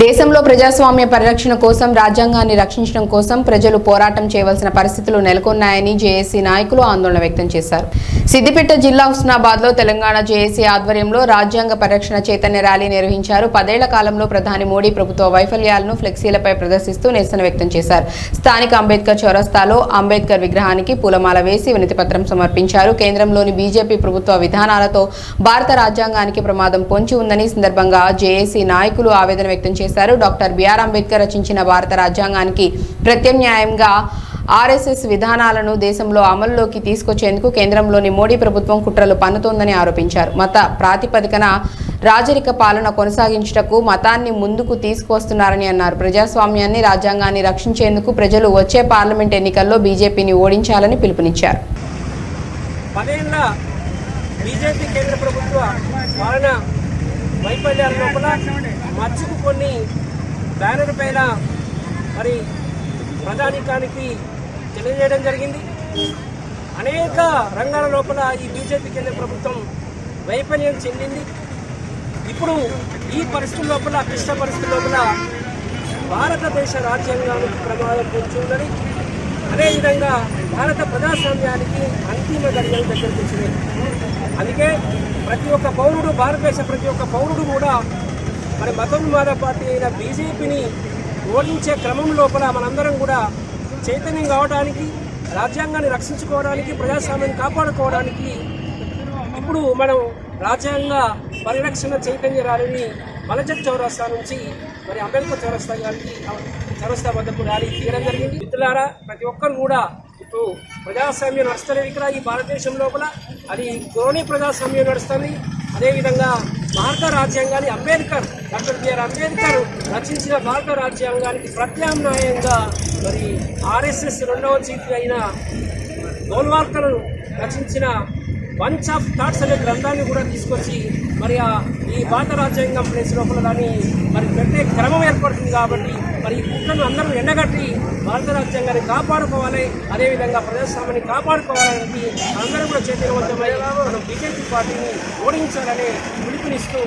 దేశంలో ప్రజాస్వామ్య పరిరక్షణ కోసం రాజ్యాంగాన్ని రక్షించడం కోసం ప్రజలు పోరాటం చేయవలసిన పరిస్థితులు నెలకొన్నాయని జేఏసీ నాయకులు ఆందోళన వ్యక్తం చేశారు. సిద్దిపేట జిల్లా హుస్నాబాద్లో తెలంగాణ జేఏసీ ఆధ్వర్యంలో రాజ్యాంగ పరిరక్షణ చైతన్య ర్యాలీ నిర్వహించారు. పదేళ్ళ కాలంలో ప్రధాని మోడీ ప్రభుత్వ వైఫల్యాలను ఫ్లెక్సీలపై ప్రదర్శిస్తూ నిరసన వ్యక్తం చేశారు. స్థానిక అంబేద్కర్ చౌరస్తాలో అంబేద్కర్ విగ్రహానికి పూలమాల వేసి వినతిపత్రం సమర్పించారు. కేంద్రంలోని బీజేపీ ప్రభుత్వ విధానాలతో భారత రాజ్యాంగానికి ప్రమాదం పొంచి ఉందని సందర్భంగా జేఏసీ నాయకులు ఆవేదన వ్యక్తం చేశారు. డాక్టర్ బిఆర్ అంబేద్కర్ రచించిన భారత రాజ్యాంగానికి ప్రత్యామ్నాయంగా ఆర్ఎస్ఎస్ విధానాలను దేశంలో అమల్లోకి తీసుకొచ్చేందుకు కేంద్రంలోని మోడీ ప్రభుత్వం కుట్రలు పన్నుతోందని ఆరోపించారు. మత ప్రాతిపదికన రాజరిక పాలన కొనసాగించుటకు మతాన్ని ముందుకు తీసుకొస్తున్నారని అన్నారు. ప్రజాస్వామ్యాన్ని రాజ్యాంగాన్ని రక్షించేందుకు ప్రజలు వచ్చే పార్లమెంట్ ఎన్నికల్లో బీజేపీని ఓడించాలని పిలుపునిచ్చారు. బీజేపీ కేంద్ర ప్రభుత్వ పాలన వైఫల్యాల లోపల మచ్చుకు కొన్ని బ్యానర్ పైన మరి ప్రధానికానికి తెలియజేయడం జరిగింది. అనేక రంగాల లోపల ఈ బీజేపీ కేంద్ర ప్రభుత్వం వైఫల్యం చెందింది. ఇప్పుడు ఈ పరిస్థితుల లోపల క్లిష్ట పరిస్థితుల లోపల భారతదేశ రాజ్యాంగానికి ప్రమాదం పొందుతుందని అదేవిధంగా భారత ప్రజాస్వామ్యానికి అంతిమ గడియలు దగ్గరకు వచ్చినాయి. అందుకే ప్రతి ఒక్క పౌరుడు భారతదేశ ప్రతి ఒక్క పౌరుడు కూడా మరి మతోన్మాద పార్టీ అయిన బీజేపీని ఓడించే క్రమం లోపల మనందరం కూడా చైతన్యం కావడానికి రాజ్యాంగాన్ని రక్షించుకోవడానికి ప్రజాస్వామ్యాన్ని కాపాడుకోవడానికి ఇప్పుడు మనం రాజ్యాంగ పరిరక్షణ చైతన్య ర్యాలీని మలజత్ చౌరస్తా నుంచి మరి అంబేద్కర్ చౌరస్తా గారికి చౌరస్తా వద్దకు ర్యాలీ తీయడం జరిగింది. మిత్రులారా ప్రతి ఒక్కరు కూడా ఇప్పుడు ప్రజాస్వామ్యం నడుస్తలేదు ఇక్కడ ఈ భారతదేశం లోపల. అది క్రోనీ ప్రజాస్వామ్యం నడుస్తుంది. అదేవిధంగా భారత రాజ్యాంగాన్ని అంబేద్కర్ డాక్టర్ బిఆర్ అంబేద్కర్ రచించిన భారత రాజ్యాంగానికి ప్రత్యామ్నాయంగా మరి ఆర్ఎస్ఎస్ రెండవ చీఫ్ అయిన గోల్వాల్కర్ రచించిన బంచ్ ఆఫ్ థాట్స్ అనే గ్రంథాన్ని కూడా తీసుకొచ్చి మరి ఈ భారత రాజ్యాంగం ప్లేస్ లోపల దాన్ని మరి పెట్టే క్రమం ఏర్పడుతుంది కాబట్టి మరి ఈ కుట్రను అందరూ ఎండగట్టి భారత రాజ్యాంగాన్ని కాపాడుకోవాలి. అదేవిధంగా ప్రజాస్వామ్యాన్ని కాపాడుకోవాలని అందరూ కూడా చైతన్యవంతమై మనం బీజేపీ పార్టీని ఓడించాలని పిలుపునిస్తూ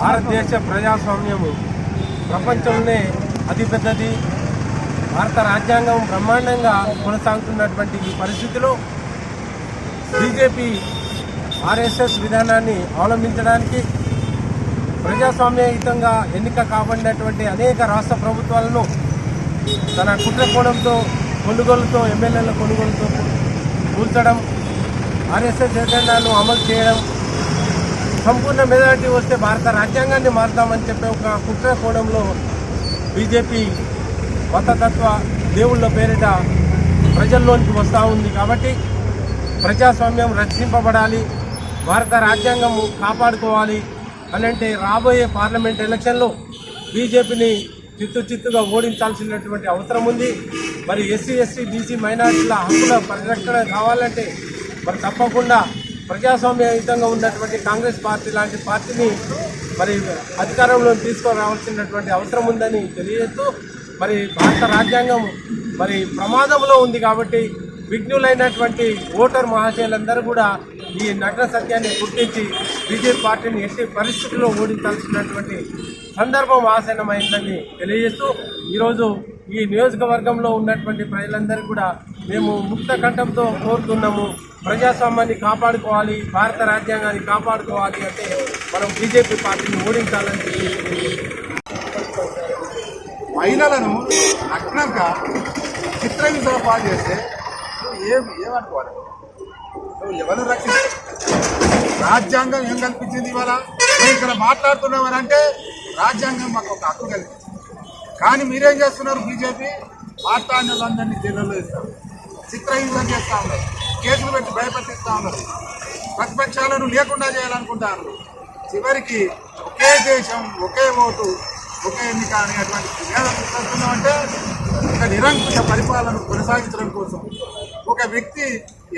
భారతదేశ ప్రజాస్వామ్యము ప్రపంచంలోనే అతిపెద్దది. భారత రాజ్యాంగం బ్రహ్మాండంగా కొనసాగుతున్నటువంటి ఈ పరిస్థితిలో బీజేపీ ఆర్ఎస్ఎస్ విధానాన్ని అవలంబించడానికి ప్రజాస్వామ్యయుతంగా ఎన్నిక కాబడినటువంటి అనేక రాష్ట్ర ప్రభుత్వాలను తన కుట్ర కోణంతో కొనుగోలుతో ఎమ్మెల్యేల కొనుగోలుతో కూల్చడం ఆర్ఎస్ఎస్ ఎజెండాను అమలు చేయడం సంపూర్ణ మెజారిటీ వస్తే భారత రాజ్యాంగాన్ని మారుతామని చెప్పే ఒక కుట్ర కోణంలో బీజేపీ మతతత్వ దేవుళ్ళ పేరిట ప్రజల్లోనికి వస్తూ ఉంది కాబట్టి ప్రజాస్వామ్యం రక్షింపబడాలి. భారత రాజ్యాంగం కాపాడుకోవాలి అని అంటే రాబోయే పార్లమెంట్ ఎలక్షన్లో బీజేపీని చిత్తు చిత్తుగా ఓడించాల్సినటువంటి అవసరం ఉంది. మరి ఎస్సీ ఎస్టీ బీసీ మైనారిటీల హక్కుల పరిరక్షణ కావాలంటే మరి తప్పకుండా ప్రజాస్వామ్యయుతంగా ఉన్నటువంటి కాంగ్రెస్ పార్టీ లాంటి పార్టీని మరి అధికారంలో తీసుకురావాల్సినటువంటి అవసరం ఉందని తెలియజేస్తూ మరి భారత రాజ్యాంగం మరి ప్రమాదంలో ఉంది కాబట్టి విఘ్నులైనటువంటి ఓటర్ మహాశయులందరూ కూడా ఈ నగ్న సత్యాన్ని గుర్తించి బీజేపీ పార్టీని ఎట్టి పరిస్థితుల్లో ఓడించాల్సినటువంటి సందర్భం ఆసన్నమైందని తెలియజేస్తూ ఈరోజు ఈ నియోజకవర్గంలో ఉన్నటువంటి ప్రజలందరూ కూడా మేము ముక్త కంఠంతో కోరుతున్నాము. ప్రజాస్వామ్యాన్ని కాపాడుకోవాలి భారత రాజ్యాంగాన్ని కాపాడుకోవాలి అంటే మనం బీజేపీ పార్టీని ఓడించాలని మహిళలను నగ్నంగా చిత్రహింసల పాలు చేస్తే ఏం ఏమనుకోవాలి ఎవరు రక్షించు? రాజ్యాంగం ఏం కల్పించింది ఇవాళ? మేము ఇక్కడ మాట్లాడుతున్నామని అంటే రాజ్యాంగం మాకు ఒక హక్కు కల్పించింది కానీ మీరేం చేస్తున్నారు బీజేపీ? మాట్లాడినందరినీ జైల్లో ఇస్తారు చిత్రహింస చేస్తూ ఉన్నారు. కేసులు పెట్టి భయపెట్టిస్తూ ఉన్నారు. ప్రతిపక్షాలను లేకుండా చేయాలనుకుంటారు. చివరికి ఒకే దేశం ఒకే ఓటు ఒకే ఎన్నిక అనేటువంటి అంటే ఒక నిరంకుశ పరిపాలన కొనసాగించడం కోసం. ఒక వ్యక్తి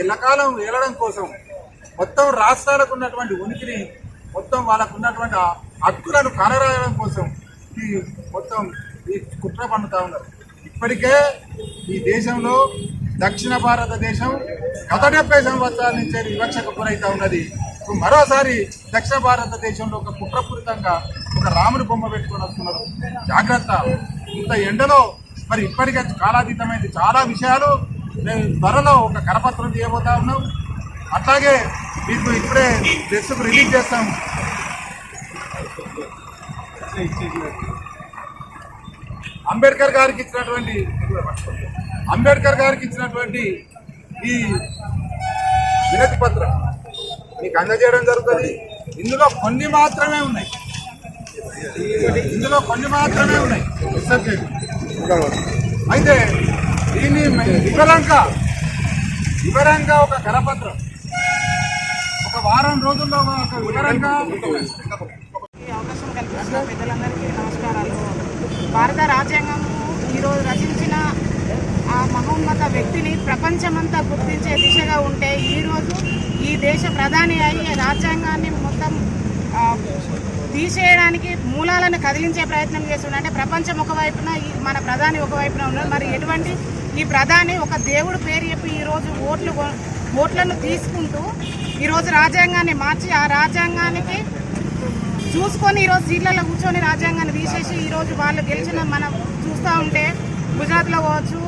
ఎల్లకాలం ఏలడం కోసం మొత్తం రాష్ట్రాలకు ఉన్నటువంటి ఉనికిని మొత్తం వాళ్ళకు ఉన్నటువంటి హక్కులను కనరాయడం కోసం ఈ మొత్తం ఈ కుట్ర పన్నుతా ఉన్నారు. ఇప్పటికే ఈ దేశంలో దక్షిణ భారతదేశం గత డెబ్బై సంవత్సరాల నుంచే వివక్షకు గురైతా ఉన్నది. మరోసారి దక్షిణ భారతదేశంలో ఒక కుట్రపూరితంగా ఒక రాముని బొమ్మ పెట్టుకొని వస్తున్నారు. జాగ్రత్త. ఇంత ఎండలో మరి ఇప్పటికే కాలాతీతమైంది. చాలా విషయాలు మేము త్వరలో ఒక కరపత్రం చేయబోతా ఉన్నాం. అట్లాగే మీకు ఇప్పుడే డ్రెస్సుకు రిలీజ్ చేస్తాం. అంబేద్కర్ గారికి ఇచ్చినటువంటి అంబేద్కర్ గారికి ఇచ్చినటువంటి ఈ వినతి పత్రం మీకు అందజేయడం జరుగుతుంది. ఇందులో కొన్ని మాత్రమే ఉన్నాయి. ఇందులో కొన్ని మాత్రమే ఉన్నాయి. అయితే దీన్ని వివరంగా వివరంగా ఒక కరపత్రం. ఒక వారం రోజుల్లో ఒక వివరంగా అవకాశం కల్పిస్తున్న పెద్దలందరికీ నమస్కారాలు. భారత రాజ్యాంగం ఈరోజు రచించిన ఆ మహోన్నత వ్యక్తిని ప్రపంచమంతా గుర్తించే దిశగా ఉంటే ఈరోజు ఈ దేశ ప్రధాని అయి రాజ్యాంగాన్ని మొత్తం తీసేయడానికి మూలాలను కదిలించే ప్రయత్నం చేస్తున్నాడు అంటే ప్రపంచం ఒకవైపున ఈ మన ప్రధాని ఒకవైపున ఉన్నారు. మరి ఎటువంటి ఈ ప్రధాని ఒక దేవుడు పేరు చెప్పి ఈరోజు ఓట్లు ఓట్లను తీసుకుంటూ ఈరోజు రాజ్యాంగాన్ని మార్చి ఆ రాజ్యాంగానికి చూసుకొని ఈరోజు సీట్లలో కూర్చొని రాజ్యాంగాన్ని తీసేసి ఈరోజు వాళ్ళు గెలిచిన మనం చూస్తూ ఉంటే గుజరాత్లో కావచ్చు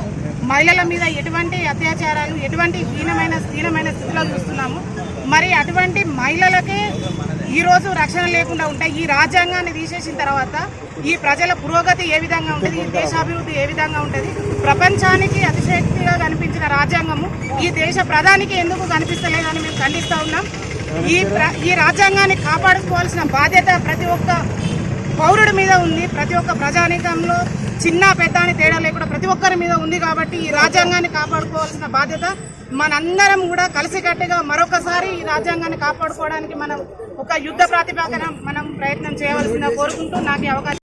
మహిళల మీద ఎటువంటి అత్యాచారాలు ఎటువంటి హీనమైన హీనమైన స్థితిలో చూస్తున్నాము. మరి అటువంటి మహిళలకే ఈరోజు రక్షణ లేకుండా ఉంటాయి ఈ రాజ్యాంగాన్ని తీసేసిన తర్వాత ఈ ప్రజల పురోగతి ఏ విధంగా ఉంటుంది ఈ దేశాభివృద్ధి ఏ విధంగా ఉంటుంది? ప్రపంచానికి అతిశక్తిగా కనిపించిన రాజ్యాంగము ఈ దేశ ప్రధానికి ఎందుకు కనిపిస్తలేదని మేము ఖండిస్తూ ఉన్నాం. ఈ ప్ర- ఈ రాజ్యాంగాన్ని కాపాడుకోవాల్సిన బాధ్యత ప్రతి ఒక్క పౌరుడి మీద ఉంది. ప్రతి ఒక్క ప్రజానీకంలో చిన్న పెద్ద అని తేడా లేకుండా ప్రతి ఒక్కరి మీద ఉంది కాబట్టి ఈ రాజ్యాంగాన్ని కాపాడుకోవాల్సిన బాధ్యత మనందరం కూడా కలిసికట్టుగా మరొకసారి ఈ రాజ్యాంగాన్ని కాపాడుకోవడానికి మనం ఒక యుద్ధ ప్రాతిపాదన మనం ప్రయత్నం చేయవలసిందిగా కోరుకుంటూ నాకు అవకాశం